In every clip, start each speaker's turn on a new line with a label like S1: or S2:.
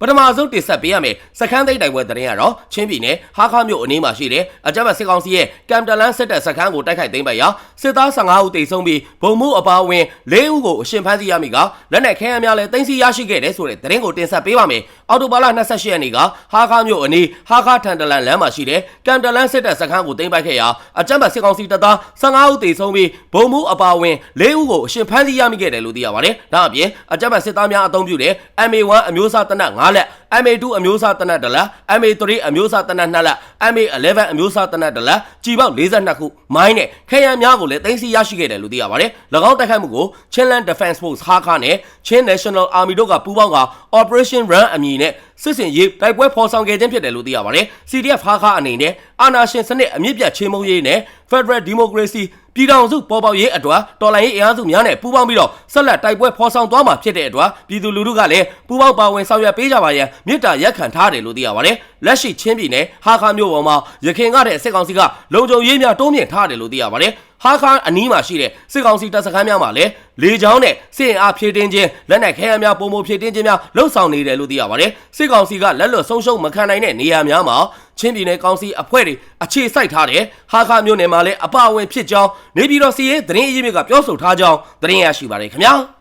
S1: ပထမဆုံးတင်ဆက်ပေးရမယ်စခန်းသိမ်းတိုင်ပွဲသတင်းကတော့ချင်းပြည်နယ်ဟာခါမြို့အနီးမှာရှိတဲ့အကြမ်းဖက်စစ်ကောင်စီရဲ့ကမ်တလန်စစ်တပ်စခန်းကိုတိုက်ခိုက်သိမ်းပိုက်ရာစစ်သား15ဦးတိတ်ဆုံးပြီးဗုံမှုအပါအဝင်4ဦးကိုအရှင်ဖမ်းဆီးရမိကလက်နက်ခဲယမ်းများလည်းသိမ်းဆည်းရရှိခဲ့တယ်ဆိုတဲ့သတင်းကိုတင်ဆက်ပေးပါမယ်အော်တိုဘာလ28ရက်နေ့ကဟာခါမြို့အနီးဟာခါထန်တလန်လမ်းမှာရှိတဲ့ကမ်တလန်စစ်တပ်စခန်းကိုသိမ်းပိုက်ခဲ့ရာအကြမ်းဖက်စစ်ကောင်စီတပ်သား15ဦးတိတ်ဆုံးပြီးဗုံမှုအပါအဝင်၄ဦးကိုအရှင်ဖမ်းဆီးရမိခဲ့တယ်လို့သိရပါတယ်။ဒါအပြင်အကြမ်းဖက်စစ်သားများအသုံးပြုတဲ့ MA1 အမျိုးအစားတနက်9လက် MA2 အမျိုးအစားတနက်1လက် MA3 အမျိုးအစားတနက်2လက် MA11 အမျိုးအစားတနက်1လက်ကြီးပေါက်42ခုမိုင်းနဲ့ခဲယမ်းများကိုလည်းသိမ်းဆည်းရရှိခဲ့တယ်လို့သိရပါတယ်။၎င်းတိုက်ခိုက်မှုကို Chinland Defense Force ဟာခါနဲ့ Chin National Army တို့ကပူးပေါင်းက Operation Run အမည်နဲ့စစ်စင်ရေးတိုက်ပွဲဖော်ဆောင်ခဲ့ခြင်းဖြစ်တယ်လို့သိရပါတယ်။ CDF ဟာခါအနေနဲ့အာဏာရှင်စနစ်အမြင့်ပြတ်ချင်းမုံရေးနဲ့ Federal Democracy ပြည်ထောင်စုပေါ်ပေါက်ရေးအတွက်တော်လှန်ရေးအင်အားစုများနဲ့ပူးပေါင်းပြီးတော့ဆက်လက်တိုက်ပွဲဖော်ဆောင်သွားမှာဖြစ်တဲ့အတွက်ပြည်သူလူထုကလည်းပူးပေါင်းပါဝင်ဆောင်ရွက်ပေးကြပါရန်မြစ်တာရက်ခံထားတယ်လို့သိရပါတယ်။လက်ရှိချင်းပြည်နယ်ဟာခါမြို့ပေါ်မှာရခိုင်ကတဲ့စစ်ကောင်စီကလုံခြုံရေးများတိုးမြင့်ထားတယ်လို့သိရပါတယ်။ ဟာခါအနီးမှာရှိတဲ့စစ်ကောင်စီတပ်စခန်းများမှာလည်းလေကြောင်းနဲ့စစ်အင်အားဖြည့်တင်းခြင်းလက်နက်ခဲယမ်းများပုံပုံဖြည့်တင်းခြင်းများလှုပ်ဆောင်နေတယ်လို့သိရပါတယ်။စစ်ကောင်စီကလက်လွတ်ဆုံးရှုံးမခံနိုင်တဲ့နေရာများမှာချင်းပြည်နယ်ကောင်စီအဖွဲ့တွေအခြေစိုက်ထားတဲ့ဟာခါမြို့နယ်မှာလည်းအပအဝင်ဖြစ်ကြောင်းနေပြည်တော်စီရေးသတင်းအရင်းမြစ်ကပြောဆိုထားကြောင်းသတင်းရရှိပါတယ်ခင်ဗျာ။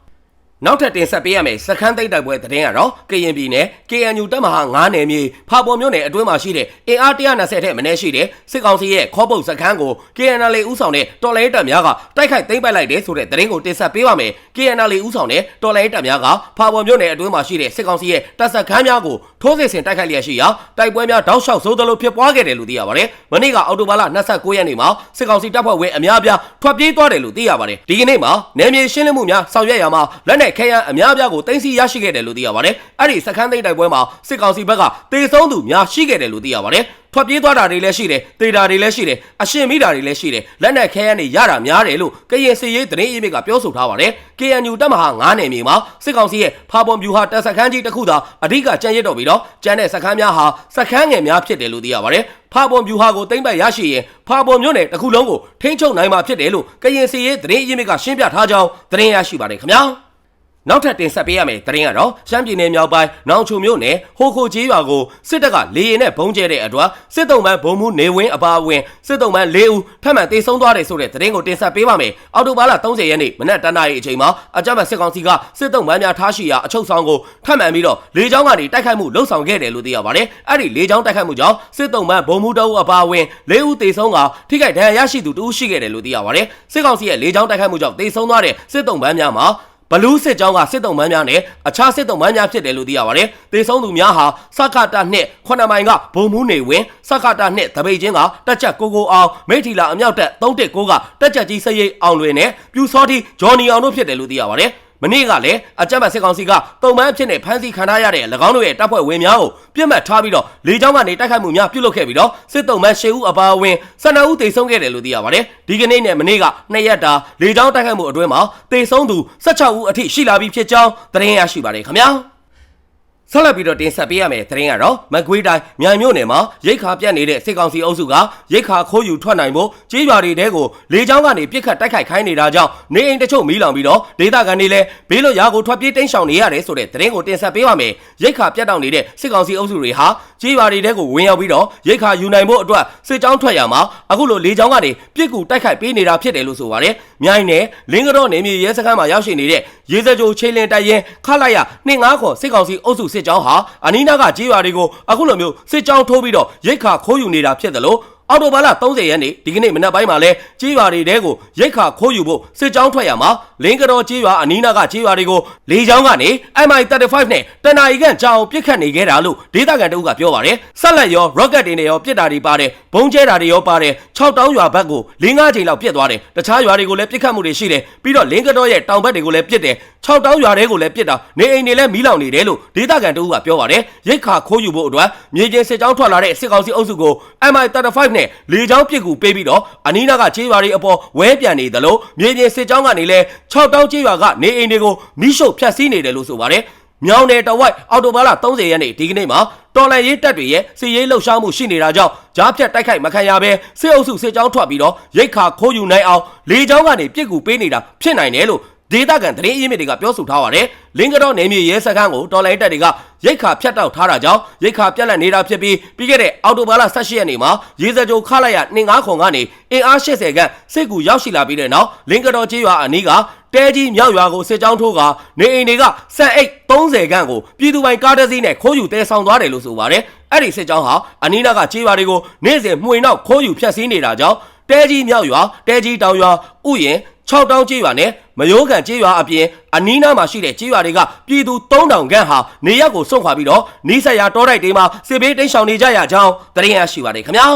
S1: နောက်ထပ်တင်ဆက်ပေးရမယ်စခန်းသိမ်းတိုက်ပွဲသတင်းကတော့ကရင်ပြည်နယ် KNU တပ်မဟာ9နယ်မြေဖာပေါ်မြို့နယ်အတွင်းမှာရှိတဲ့အင်အား120ထက်မနည်းရှိတဲ့စစ်ကောင်စီရဲ့ခေါပုတ်စခန်းကို KNL ဦးဆောင်တဲ့တော်လိုင်းတပ်များကတိုက်ခိုက်သိမ်းပိုက်လိုက်တဲ့ဆိုတဲ့သတင်းကိုတင်ဆက်ပေးပါမယ် KNL ဦးဆောင်တဲ့တော်လိုင်းတပ်များကဖာပေါ်မြို့နယ်အတွင်းမှာရှိတဲ့စစ်ကောင်စီရဲ့တပ်စခန်းများကိုထိုးစစ်ဆင်တိုက်ခိုက်လျက်ရှိရာတိုက်ပွဲများတောက်လျှောက်စိုးသလိုဖြစ်ပွားခဲ့တယ်လို့သိရပါတယ်မနေ့ကအောက်တိုဘာလ29ရက်နေ့မှာစစ်ကောင်စီတပ်ဖွဲ့ဝင်အများအပြားထွက်ပြေးသွားတယ်လို့သိရပါတယ်ဒီကနေ့မှာနယ်မြေရှင်းလင်းမှုများဆောင်ရွက်ရမှာလက်နက်ခဲယမ်းအများအပြားကိုတင်စီရရှိခဲ့တယ်လို့သိရပါတယ်။အဲ့ဒီစခန်းသိမ်းတိုက်ပွဲမှာစစ်ကောင်စီဘက်ကတေဆုံးသူများရှိခဲ့တယ်လို့သိရပါတယ်။ထွက်ပြေးသွားတာတွေလည်းရှိတယ်တေတာတွေလည်းရှိတယ်အရှင်မိတာတွေလည်းရှိတယ်လက်နက်ခဲယမ်းတွေရတာများတယ်လို့ကရင်စီရေးသတင်းအင်းမြစ်ကပြောဆိုထားပါတယ် KNU တပ်မဟာ9နယ်မြေမှာစစ်ကောင်စီရဲ့ဖာပွန်ဗျူဟာတပ်စခန်းကြီးတစ်ခုသာအဓိကကြံရစ်တော့ပြီးတော့ကျန်တဲ့စခန်းများဟာစခန်းငယ်များဖြစ်တယ်လို့သိရပါတယ်ဖာပွန်ဗျူဟာကိုသိမ့်ပိုက်ရရှိရင်ဖာပွန်မြို့နယ်တစ်ခုလုံးကိုထိန်းချုပ်နိုင်မှာဖြစ်တယ်လို့ကရင်စီရေးသတင်းအင်းမြစ်ကရှင်းပြထားကြောင်းသတင်းရရှိပါတယ်ခင်ဗျာ နောက်ထပ်တင်ဆက်ပေးရမယ်တရင်ကတော့ရှမ်းပြည်နယ်မြောက်ပိုင်းနောင်ချုံမြို့နယ်ဟိုခိုကျေးရွာကိုစစ်တပ်ကလေရင်နဲ့ဘုံကျဲတဲ့အတွက်စစ်တုံးပန်းဘုံမှုနေဝင်းအပါအဝင်စစ်တုံးပန်း၄ဦးထပ်မံတေဆုံးသွားတယ်ဆိုတဲ့တရင်ကိုတင်ဆက်ပေးပါမယ်အော်တိုဘာလ30ရက်နေ့မနက်တနာရီအချိန်မှာအကြမ်းဖက်စစ်ကောင်စီကစစ်တုံးပန်းများထားရှိရာအချုပ်ဆောင်ကိုထပ်မံပြီးတော့လေကြောင်းကနေတိုက်ခိုက်မှုလှုံ့ဆော်ခဲ့တယ်လို့သိရပါတယ်အဲ့ဒီလေကြောင်းတိုက်ခိုက်မှုကြောင့်စစ်တုံးပန်းဘုံမှုတအုပ်အပါအဝင်၄ဦးတေဆုံးကထိခိုက်ဒဏ်ရာရရှိသူတဦးရှိခဲ့တယ်လို့သိရပါတယ်စစ်ကောင်စီရဲ့လေကြောင်းတိုက်ခိုက်မှုကြောင့်တေဆုံးသွားတဲ့စစ်တုံးပန်းများမှာ ဘလူးစစ်ကြောင်းကစစ်တုံးမန်းများနဲ့အခြားစစ်တုံးမန်းများဖြစ်တယ်လို့သိရပါတယ်။တေဆုံးသူများဟာစက္ကတာနှစ်ခုနှစ်မိုင်ကဘုံမှုနေဝင်စက္ကတာနှစ်တပိတ်ချင်းကတက်ချက်ကိုကိုအောင်မိထီလာအမြောက်တက်319ကတက်ချက်ကြီးစရိတ်အောင်လွင်နဲ့ပြူစောတိဂျော်နီအောင်တို့ဖြစ်တယ်လို့သိရပါတယ်။ မနေ့ကလည်းအကြမ်းဖက်စစ်ကောင်စီကတုံမန်းအဖြစ်နဲ့ဖမ်းဆီးခံထားရတဲ့၎င်းတို့ရဲ့တပ်ဖွဲ့ဝင်များကိုပြစ်မှတ်ထားပြီးတော့လေကြောင်းကနေတိုက်ခိုက်မှုများပြုလုပ်ခဲ့ပြီးတော့စစ်တုံမန်း10ဦးအပါအဝင်12ဦးသေဆုံးခဲ့တယ်လို့သိရပါတယ်ဒီကနေ့နဲ့မနေ့ကနှစ်ရက်တာလေကြောင်းတိုက်ခိုက်မှုအတွင်းမှာသေဆုံးသူ16ဦးအထိရှိလာပြီးဖြစ်ကြောင်းသတင်းရရှိပါတယ်ခင်ဗျာ ဆက်လက်ပြီးတော့တင်ဆက်ပေးရမယ့်သတင်းကတော့မကွေးတိုင်းမြိုင်မြို့နယ်မှာရိတ်ခါပြတ်နေတဲ့စစ်ကောင်စီအုပ်စုကရိတ်ခါခိုးယူထွက်နိုင်ဖို့ကြေးရွာတွေတဲကိုလေကြောင်းကနေပြစ်ခတ်တိုက်ခိုက်ခိုင်းနေတာကြောင့်နေအိမ်တချို့မီးလောင်ပြီးတော့ဒေသခံတွေလည်းဘေးလွတ်ရာကိုထွက်ပြေးတိမ်းရှောင်နေရတယ်ဆိုတဲ့သတင်းကိုတင်ဆက်ပေးပါမယ်ရိတ်ခါပြတ်တောက်နေတဲ့စစ်ကောင်စီအုပ်စုတွေဟာကြေးရွာတွေတဲကိုဝင်ရောက်ပြီးတော့ရိတ်ခါယူနိုင်ဖို့အတွက်စစ်ကြောင်းထွက်ရမှာအခုလိုလေကြောင်းကနေပြစ်ကူတိုက်ခိုက်ပေးနေတာဖြစ်တယ်လို့ဆိုပါတယ်မြိုင်နယ်လင်းကတော့နေမြေရဲစခန်းမှာရောက်ရှိနေတဲ့ရေစကြိုချင်းလင်းတိုက်ရင်ခလိုက်ရ2-5ခေါ်စစ်ကောင်စီအုပ်စုစစ်ကြောင်းဟာအနီးနားကကြေးရွာတွေကိုအခုလိုမျိုးစစ်ကြောင်းထိုးပြီးတော့ရိတ်ခါခိုးယူနေတာဖြစ်တယ်လို့ အော်တိုဘာလ30ရက်နေ့ဒီကနေ့မနက်ပိုင်းမှာလဲကြေးရွာတွေတဲကိုရိတ်ခါခိုးယူဖို့စစ်ကြောင်းထွက်ရမှာလင်းကတော်ကြေးရွာအနီးနားကကြေးရွာတွေကိုလေကြောင်းကနေ MI35 နဲ့တနအီကန်ကြောင်ပစ်ခတ်နေခဲ့တာလို့ဒေသခံတအုပ်ကပြောပါတယ်ဆက်လက်ရော rocket တွေနဲ့ရောပစ်တာတွေပါတယ်ဘုံကျဲတာတွေရောပါတယ်6တောင်းရွာဘက်ကို၄၅ချိန်လောက်ပစ်သွားတယ်တခြားရွာတွေကိုလည်းပစ်ခတ်မှုတွေရှိတယ်ပြီးတော့လင်းကတော်ရဲ့တောင်ဘက်တွေကိုလည်းပစ်တယ်6တောင်းရွာတွေကိုလည်းပစ်တာနေအိမ်တွေလည်းမီးလောင်နေတယ်လို့ဒေသခံတအုပ်ကပြောပါတယ်ရိတ်ခါခိုးယူဖို့အတွက်မြေပြင်စစ်ကြောင်းထွက်လာတဲ့စစ်ကောင်စီအုပ်စုကို MI35 နဲ့လေကြောင်းပစ်ကူပေးပြီးတော့အနီးနားကခြေရွာတွေအပေါ်ဝဲပြန်နေတယ်လို့မြေပြင်စစ်ကြောင်းကနေလဲ6တောင်းခြေရွာကနေအိမ်တွေကိုမိရှုပ်ဖျက်ဆီးနေတယ်လို့ဆိုပါတယ်မြောင်းနယ်တဝိုက်အော်တိုဘာလ30ရက်နေ့ဒီကနေ့မှာတော်လန်ရေးတပ်တွေရဲ့စစ်ရေးလှုပ်ရှားမှုရှိနေတာကြောင့်ကြားဖြတ်တိုက်ခိုက်မခံရဘဲစစ်အုပ်စုစစ်ကြောင်းထွက်ပြီးတော့ရိတ်ခါခိုးယူနိုင်အောင်လေကြောင်းကနေပြစ်ကူပေးနေတာဖြစ်နိုင်တယ်လို့ ဒေတာကန်သတင်းအရင်းမြစ်တွေကပြောဆိုထားပါတယ်။လင်္ကာတော့နေမြေရဲစခန်းကိုတော်လိုင်းတပ်တွေကရိတ်ခါဖြတ်တောက်ထားတာကြောင့်ရိတ်ခါပြက်လက်နေတာဖြစ်ပြီးပြီးခဲ့တဲ့အော်တိုဘာလ18ရက်နေ့မှာရေစကြိုခလိုက်ရ2-5ခွန်ကနေအင်အား80ခန့်စစ်ကူရောက်ရှိလာပြီးတဲ့နောက်လင်္ကာတော့ကျေးရွာအနီးကတဲကြီးမြောက်ရွာကိုစစ်ကြောင်းထိုးကနေအိမ်တွေကစက်အိတ်30ခန့်ကိုပြည်သူပိုင်ကားတစ်စီးနဲ့ခိုးယူတဲဆောင်သွားတယ်လို့ဆိုပါတယ်။အဲ့ဒီစစ်ကြောင်းဟာအနီးနားကကျေးရွာတွေကိုနေ့စဉ်မှွေနောက်ခိုးယူဖျက်ဆီးနေတာကြောင့်တဲကြီးမြောက်ရွာတဲကြီးတောင်ရွာဥယျင် 6တောင်းကျေးရွာနဲ့မယိုးကန်ကျေးရွာအပြင်အနီးနားမှာရှိတဲ့ကျေးရွာတွေကပြည်သူ3000ခန့်ဟာနေရက်ကိုစွန့်ခွာပြီးတော့နီးစပ်ရာတောတိုက်တွေမှာစစ်ဘေးတိမ်းရှောင်နေကြရကြောင်းသတင်းရရှိပါတယ်ခင်ဗျာ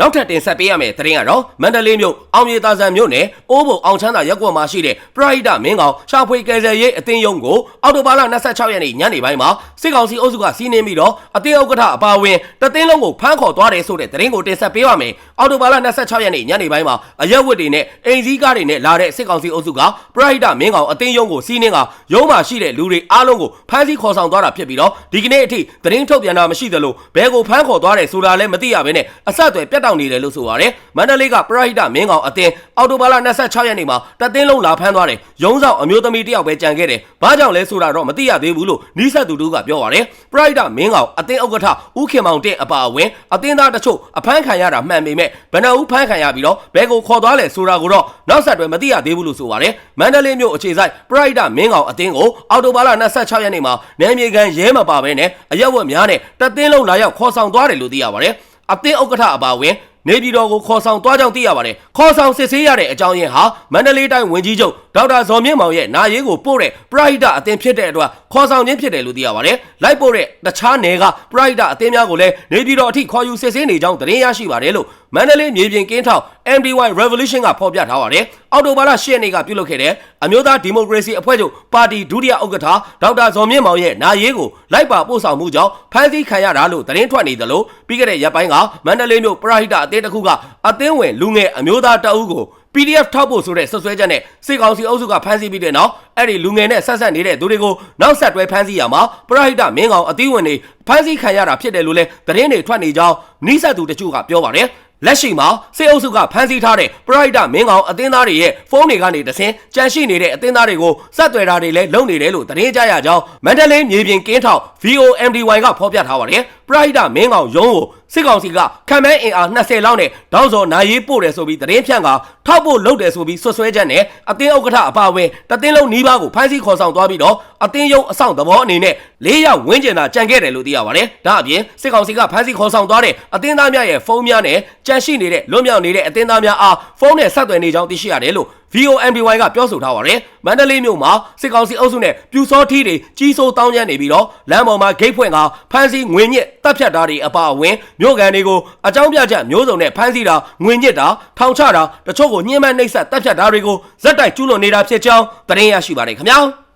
S1: နောက်ထပ်တင်ဆက်ပေးရမယ့်သတင်းကတော့မန္တလေးမြို့အောင်မြေသာဆန်မြို့နယ်အိုးဘုံအောင်ချမ်းသာရပ်ကွက်မှာရှိတဲ့ပရိဒမင်းကောင်ရှာဖွေကယ်ဆယ်ရေးအသင်းယုံကိုအော်တိုဘာလ26ရက်နေ့ညနေပိုင်းမှာစစ်ကောင်စီအုပ်စုကစီးနင်းပြီးတော့အသင်းဥက္ကဋ္ဌအပါအဝင်တသင်းလုံးကိုဖမ်းခေါ်သွားတယ်ဆိုတဲ့သတင်းကိုတင်ဆက်ပေးပါမယ်။အော်တိုဘာလ26ရက်နေ့ညနေပိုင်းမှာအရက်ဝတ်တွေနဲ့အိမ်စည်းကားတွေနဲ့လာတဲ့စစ်ကောင်စီအုပ်စုကပရိဒမင်းကောင်အသင်းယုံကိုစီးနင်းကရုံးမှာရှိတဲ့လူတွေအားလုံးကိုဖမ်းဆီးခေါ်ဆောင်သွားတာဖြစ်ပြီးတော့ဒီကနေ့အထိသတင်းထုတ်ပြန်တာမရှိသလိုဘဲကိုဖမ်းခေါ်သွားတယ်ဆိုတာလည်းမသိရဘဲနဲ့အဆက်အသွယ်ပြတ်တောက်နေတယ်လို့ဆိုပါတယ်။မန္တလေးကပရိဒမင်းကောင်အသင်းအော်တိုဘာလ26ရက်နေ့မှာတသင်းလုံးလာဖမ်းသွားတယ်။ရုံးဆောင်အမျိုးသမီးတယောက်ပဲကြံခဲ့တယ်။ဘာကြောင့်လဲဆိုတာတော့မသိရသေးဘူးလို့နီးစပ်သူတို့ကပြောပါတယ်။ပရိဒမင်းကောင်အသင်းဥက္ကဋ္ဌဦးခင်မောင်တဲ့အပါအဝင်အသင်းသားတချို့အဖမ်းခံရတာမှန်ပေမဲ့ဘယ်နှဦးဖမ်းခံရပြီးတော့ဘယ်ကိုခေါ်သွားလဲဆိုတာကိုတော့နောက်ဆက်တွဲမသိရသေးဘူးလို့ဆိုပါတယ်။မန္တလေးမြို့အခြေစိုက်ပရိဒမင်းကောင်အသင်းကိုအော်တိုဘာလ26ရက်နေ့မှာနယ်မြေခံရဲမပါဘဲနဲ့အရက်ဝတ်များနဲ့တသင်းလုံးလာရောက်ခေါ်ဆောင်သွားတယ်လို့သိရပါတယ်။ အသင်းဥက္ကဋ္ဌအပါအဝင်နေပြည်တော်ကိုခေါ်ဆောင်သွားကြောင်းသိရပါတယ်။ခေါ်ဆောင်စစ်ဆေးရတဲ့အကြောင်းရင်းဟာမန္တလေးတိုင်းဝန်ကြီးချုပ်ဒေါက်တာဇော်မြင့်မောင်ရဲ့နာရေးကိုပို့တဲ့ပရိုက်တာအသင်းဖြစ်တဲ့အတွက်ခေါ်ဆောင်ခြင်းဖြစ်တယ်လို့သိရပါတယ်။လိုက်ပို့တဲ့တခြားနယ်ကပရိုက်တာအသင်းများကိုလည်းနေပြည်တော်အထိခေါ်ယူစစ်ဆေးနေကြောင်းသတင်းရရှိပါတယ်လို့မန္တလေးမြေပြင်ကင်းထောက် MDY Revolution ကဖော်ပြထားပါတယ်။ အော်တိုဘာလ10ရက်နေ့ကပြုလုပ်ခဲ့တဲ့အမျိုးသားဒီမိုကရေစီအဖွဲ့ချုပ်ပါတီဒုတိယဥက္ကဋ္ဌဒေါက်တာဇော်မြင့်မောင်ရဲ့နာရေးကိုလိုက်ပါပို့ဆောင်မှုကြောင့်ဖမ်းဆီးခံရတာလို့သတင်းထွက်နေသလိုပြီးခဲ့တဲ့ရက်ပိုင်းကမန္တလေးမြို့ပရိုက်တာအသင်းတစ်ခုကအသင်းဝင်လူငယ်အမျိုးသားတအုပ်ကို PDF ထောက်ဖို့ဆိုတဲ့ဆွဆွဲချက်နဲ့စစ်ကောင်စီအုပ်စုကဖမ်းဆီးပြီးတဲ့နောက်အဲ့ဒီလူငယ်နဲ့ဆက်ဆက်နေတဲ့သူတွေကိုနောက်ဆက်တွဲဖမ်းဆီးရမှာပရဟိတမင်းကောင်အသီးဝင်တွေဖမ်းဆီးခံရတာဖြစ်တယ်လို့လည်းသတင်းတွေထွက်နေကြောင်းနှိစက်သူတချို့ကပြောပါတယ် လက်ရှိမှာစစ်အုပ်စုကဖမ်းဆီးထားတဲ့ပရိုက်တာမင်းကောင်အသင်းသားတွေရဲ့ဖုန်းတွေကနေတဆင်းကြန့်ရှိနေတဲ့အသင်းသားတွေကိုစက်သွယ်တာတွေလည်းလုပ်နေတယ်လို့သတင်းကြရကြောင်းမန္တလေးမြေပြင်ကင်းထောက် VOMDY ကဖော်ပြထားပါတယ်ပရိုက်တာမင်းကောင်ရုံးကို စစ်ကောင်စီကခံမဲအင်အား20လောက်နဲ့တောင်းစော်နိုင်ရေးပို့တယ်ဆိုပြီးသတင်းဖြန့်ကထောက်ဖို့လုပ်တယ်ဆိုပြီးဆွဆွဲချက်နဲ့အသင်းဥက္ကဋ္ဌအပါအဝင်တသင်းလုံးနီးပါးကိုဖမ်းဆီးခေါ်ဆောင်သွားပြီးတော့အသင်းရုံးအဆောင်သဘောအနေနဲ့၄ရောက်ဝင်းကျင်သာကြံခဲ့တယ်လို့သိရပါတယ်။ဒါအပြင်စစ်ကောင်စီကဖမ်းဆီးခေါ်ဆောင်သွားတဲ့အသင်းသားများရဲ့ဖုန်းများနဲ့ကြန့်ရှိနေတဲ့လွတ်မြောက်နေတဲ့အသင်းသားများအားဖုန်းနဲ့ဆက်သွယ်နေကြောင်းသိရှိရတယ်လို့ VOMBY ကပြောဆိုထားပါတယ်။မန္တလေးမြို့မှာစစ်ကောင်စီအုပ်စုနဲ့ပြူစောထီးတွေကြီးစိုးတောင်းကျမ်းနေပြီးတော့လမ်းပေါ်မှာဂိတ်ဖွင့်ကဖမ်းဆီးငွေညစ်တပ်ဖြတ်တာတွေအပါအဝင်မြို့ကန်တွေကိုအကြောင်းပြချက်မျိုးစုံနဲ့ဖမ်းဆီးတာငွေညစ်တာထောင်ချတာတချို့ကိုညှဉ်းပန်းနှိပ်စက်တပ်ဖြတ်တာတွေကိုဇက်တိုက်ကျူးလွန်နေတာဖြစ်ကြောင်းသတင်းရရှိပါတယ်ခင်ဗျာ။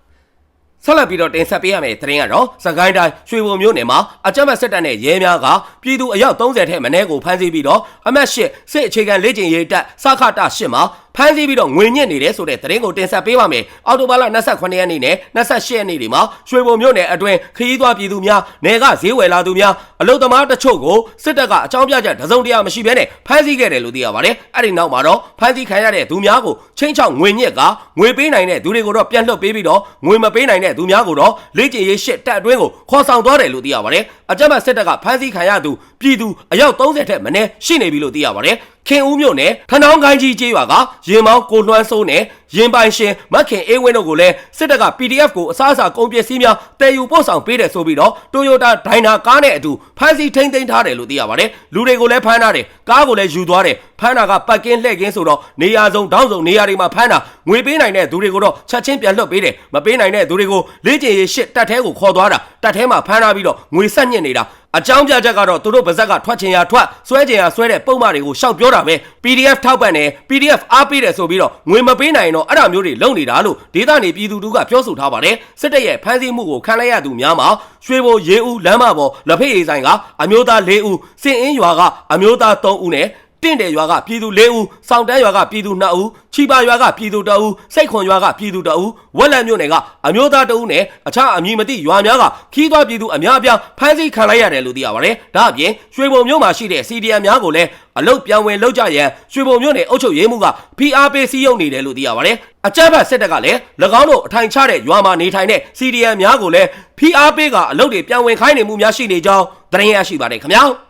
S1: ဆက်လက်ပြီးတော့တင်ဆက်ပေးရမယ့်သတင်းကတော့စကိုင်းတိုင်းရွှေဘုံမြို့နယ်မှာအကြမ်းဖက်စစ်တပ်နဲ့ရဲများကပြည်သူအယောက်30ထက်မနည်းကိုဖမ်းဆီးပြီးတော့အမတ်၈စစ်အခြေခံလေ့ကျင့်ရေးတပ်စခတာ၈မှာဖမ်းဆီးပြီးတော့ငွေညစ်နေတယ်ဆိုတဲ့သတင်းကိုတင်ဆက်ပေးပါမယ်။အော်တိုဘာလ28ရက်နေ့နဲ့28ရက်နေ့တွေမှာရွှေဘုံမြို့နယ်အတွင်းခရီးသွားပြည်သူများနယ်ကဈေးဝယ်လာသူများအလုသမားတချို့ကိုစစ်တပ်ကအကြောင်းပြချက်တစုံတရာမရှိဘဲနဲ့ဖမ်းဆီးခဲ့တယ်လို့သိရပါတယ်။အဲ့ဒီနောက်မှာတော့ဖမ်းဆီးခံရတဲ့သူများကိုချင်းချောက်ငွေညစ်ကငွေပေးနိုင်တဲ့သူတွေကိုတော့ပြန်လွှတ်ပေးပြီးတော့ငွေမပေးနိုင်တဲ့သူများကိုတော့လေ့ကျင့်ရေးရှစ်တပ်အတွင်းကိုခေါ်ဆောင်သွားတယ်လို့သိရပါတယ်။အကြမ်းဖက်စစ်တပ်ကဖမ်းဆီးခံရသူပြည်သူအယောက်30ထက်မနည်းရှိနေပြီလို့သိရပါတယ်။ခင်ဦးမြို့နယ်ထနောင်းကိုင်းကြီးကျေးရွာကရင်မောင်းကိုလွှမ်းစိုးနဲ့ရင်ပိုင်ရှင်မခင်အေးဝင်းတို့ကိုလည်းစစ်တပ်က PDF ကိုအစားအစာကုန်ပစ္စည်းများတည်ယူပို့ဆောင်ပေးတယ်ဆိုပြီးတော့ Toyota Dyna ကားနဲ့အတူဖမ်းဆီးထိန်းသိမ်းထားတယ်လို့သိရပါတယ်လူတွေကိုလည်းဖမ်းထားတယ်ကားကိုလည်းယူသွားတယ်ဖမ်းတာကပတ်ကင်းလှည့်ကင်းဆိုတော့နေရာစုံတောင်းစုံနေရာတွေမှာဖမ်းတာငွေပေးနိုင်တဲ့သူတွေကိုတော့ချက်ချင်းပြန်လွှတ်ပေးတယ်မပေးနိုင်တဲ့သူတွေကိုလေ့ကျင့်ရေးရှစ်တက်သေးကိုခေါ်သွားတာတက်သေးမှာဖမ်းထားပြီးတော့ငွေဆက်ညစ်နေတာ အကြောင်းပြချက်ကတော့သူတို့ဗဇက်ကထွက်ချင်ရထွက်ဆွဲချင်ရဆွဲတဲ့ပုံမှန်တွေကိုရှောက်ပြောတာပဲ PDF ထောက်ပံ့တယ် PDF အားပေးတယ်ဆိုပြီးတော့ငွေမပေးနိုင်တော့အဲ့ဒါမျိုးတွေလုပ်နေတာလို့ဒေသနေပြည်သူတို့ကပြောဆိုထားပါတယ်စစ်တပ်ရဲ့ဖမ်းဆီးမှုကိုခံလိုက်ရသူများမှာရွှေဘိုရေဦးလမ်းမပေါ်လက်ဖက်ရည်ဆိုင်ကအမျိုးသား၄ဦးစင်အင်းရွာကအမျိုးသား၃ဦးနဲ့ တင့်တယ်ရွာကပြည်သူ၄ဦးစောင့်တန်းရွာကပြည်သူ2ဦးချီပါရွာကပြည်သူ2ဦးစိတ်ခွန်ရွာကပြည်သူ2ဦးဝက်လံမြို့နယ်ကအမျိုးသား2ဦးနဲ့အခြားအမည်မသိရွာများကခီးသွွားပြည်သူအများအပြားဖမ်းဆီးခံလိုက်ရတယ်လို့သိရပါတယ်ဒါအပြင်ရွှေဘုံမြို့မှာရှိတဲ့ CDM များကိုလည်းအလုတ်ပြောင်းဝင်လောက်ကြရန်ရွှေဘုံမြို့နယ်အုပ်ချုပ်ရေးမှူးက PR ပေးစည်းရုံးနေတယ်လို့သိရပါတယ်အကြမ်းဖက်စစ်တပ်ကလည်း၎င်းတို့အထိုင်ချတဲ့ရွာမှာနေထိုင်တဲ့ CDM များကိုလည်း PR ပေးကအလုတ်တွေပြောင်းဝင်ခိုင်းနေမှုများရှိနေကြောင်းသတင်းရရှိပါတယ်ခင်ဗျာ